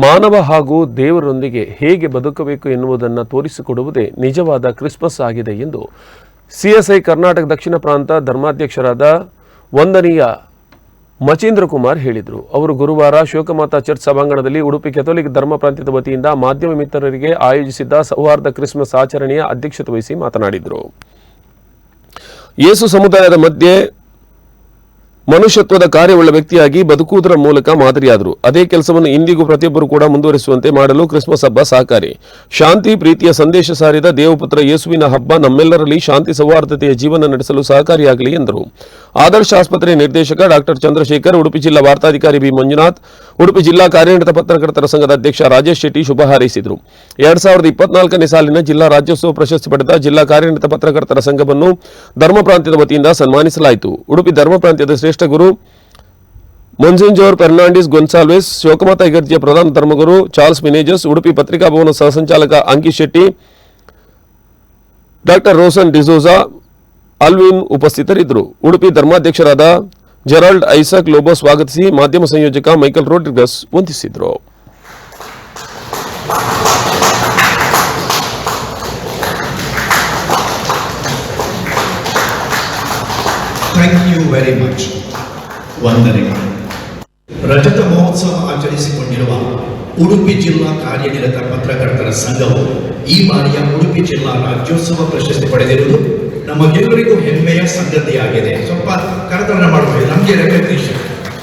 ಮಾನವ ಹಾಗೂ ದೇವರೊಂದಿಗೆ ಹೇಗೆ ಬದುಕಬೇಕು ಎನ್ನುವುದನ್ನು ತೋರಿಸಿಕೊಡುವುದೇ ನಿಜವಾದ ಕ್ರಿಸ್ಮಸ್ ಆಗಿದೆ ಎಂದು ಸಿಎಸ್ಐ ಕರ್ನಾಟಕ ದಕ್ಷಿಣ ಪ್ರಾಂತ ಧರ್ಮಾಧ್ಯಕ್ಷರಾದ ವಂದನೀಯ ಮಚೇಂದ್ರ ಕುಮಾರ್ ಹೇಳಿದರು. ಅವರು ಗುರುವಾರ ಶಿವಕಮಾತಾ ಚರ್ಚ್ ಸಭಾಂಗಣದಲ್ಲಿ ಉಡುಪಿ ಕೆಥೋಲಿಕ್ ಧರ್ಮ ಪ್ರಾಂತ್ಯದ ವತಿಯಿಂದ ಮಾಧ್ಯಮ ಮಿತ್ರರಿಗೆ ಆಯೋಜಿಸಿದ್ದ ಸೌಹಾರ್ದ ಕ್ರಿಸ್ಮಸ್ ಆಚರಣೆಯ ಅಧ್ಯಕ್ಷತೆ ವಹಿಸಿ ಮಾತನಾಡಿದರು. ಯೇಸು ಸಮುದಾಯದ ಮಧ್ಯೆ ಮನುಷ್ಯತ್ವದ ಕಾರ್ಯವುಳ್ಳ ವ್ಯಕ್ತಿಯಾಗಿ ಬದುಕುವುದರ ಮೂಲಕ ಮಾದರಿಯಾದರು. ಅದೇ ಕೆಲಸವನ್ನು ಇಂದಿಗೂ ಪ್ರತಿಯೊಬ್ಬರು ಕೂಡ ಮುಂದುವರಿಸುವಂತೆ ಮಾಡಲು ಕ್ರಿಸ್ಮಸ್ ಹಬ್ಬ ಸಹಕಾರಿ. ಶಾಂತಿ, ಪ್ರೀತಿಯ ಸಂದೇಶ ಸಾರಿದ ದೇವಪುತ್ರ ಯೇಸುವಿನ ಹಬ್ಬ ನಮ್ಮೆಲ್ಲರಲ್ಲಿ ಶಾಂತಿ ಸೌಹಾರ್ದತೆಯ ಜೀವನ ನಡೆಸಲು ಸಹಕಾರಿಯಾಗಲಿ ಎಂದರು. ಆದರ್ಶ ಆಸ್ಪತ್ರೆ ನಿರ್ದೇಶಕ ಡಾಕ್ಟರ್ ಚಂದ್ರಶೇಖರ್, ಉಡುಪಿ ಜಿಲ್ಲಾ ವಾರ್ತಾಧಿಕಾರಿ ಬಿ. ಮಂಜುನಾಥ್, ಉಡುಪಿ ಜಿಲ್ಲಾ ಕಾರ್ಯನಿರತ ಪತ್ರಕರ್ತರ ಸಂಘದ ಅಧ್ಯಕ್ಷ ರಾಜೇಶ್ ಶೆಟ್ಟಿ ಶುಭ ಹಾರೈಸಿದರು. ಎರಡ್ ಸಾವಿರದ ಇಪ್ಪತ್ನಾಲ್ಕನೇ ಸಾಲಿನ ಜಿಲ್ಲಾ ರಾಜ್ಯೋತ್ಸವ ಪ್ರಶಸ್ತಿ ಪಡೆದ ಜಿಲ್ಲಾ ಕಾರ್ಯನಿರತ ಪತ್ರಕರ್ತರ ಸಂಘವನ್ನು ಧರ್ಮ ಪ್ರಾಂತ್ಯದ ವತಿಯಿಂದ ಸನ್ಮಾನಿಸಲಾಯಿತು. ಉಡುಪಿ ಧರ್ಮ ಪ್ರಾಂತ್ಯದ ಶ್ರೇಷ್ಠ ಗುರು ಮೊನ್ಸಿಂಜೋರ್ ಫೆರ್ನಾಂಡಿಸ್ ಗೊನ್ಸಾಲ್ವೆಸ್ ಶಿವಕುಮಾರ್ ಇಗರ್ಜಿಯ ಪ್ರಧಾನ ಧರ್ಮಗುರು, ಚಾರ್ಲ್ಸ್ ಮಿನೇಜಸ್, ಉಡುಪಿ ಪತ್ರಿಕಾ ಭವನ ಸಹಸಂಚಾಲಕ ಅಂಕಿತ್ ಶೆಟ್ಟಿ, ಡಾಕ್ಟರ್ ರೋಸನ್ ಡಿಸೋಜಾ, ಅಲ್ವಿನ್ ಉಪಸ್ಥಿತರಿದ್ದರು. ಉಡುಪಿ ಧರ್ಮಾಧ್ಯಕ್ಷರಾದ ಜೆರಾಲ್ಡ್ ಐಸಕ್ ಲೋಬೋ ಸ್ವಾಗತಿಸಿ ಮಾಧ್ಯಮ ಸಂಯೋಜಕ ಮೈಕಲ್ ರೋಡ್ರಿಗಸ್ ವಂದಿಸಿದರು. ಥ್ಯಾಂಕ್ ಯು ವೆರಿ ಮಚ್ ವಂದನೆ ರಜತ ಮಹೋತ್ಸವ ಆಚರಿಸಿಕೊಂಡಿರುವ ಉಡುಪಿ ಜಿಲ್ಲಾ ಕಾರ್ಯನಿರತ ಪತ್ರಕರ್ತರ ಸಂಘವು ಈ ಬಾರಿಯ ಉಡುಪಿ ಜಿಲ್ಲಾ ರಾಜ್ಯೋತ್ಸವ ಪ್ರಶಸ್ತಿ ಪಡೆದಿರುವುದು ನಮಗೆಲ್ಲರಿಗೂ ಹೆಮ್ಮೆಯ ಸಂಗತಿಯಾಗಿದೆ. ಸ್ವಲ್ಪ ಕರತನ ಮಾಡಬಹುದು ನಮಗೆ ರೆಕಗ್ನಿಷನ್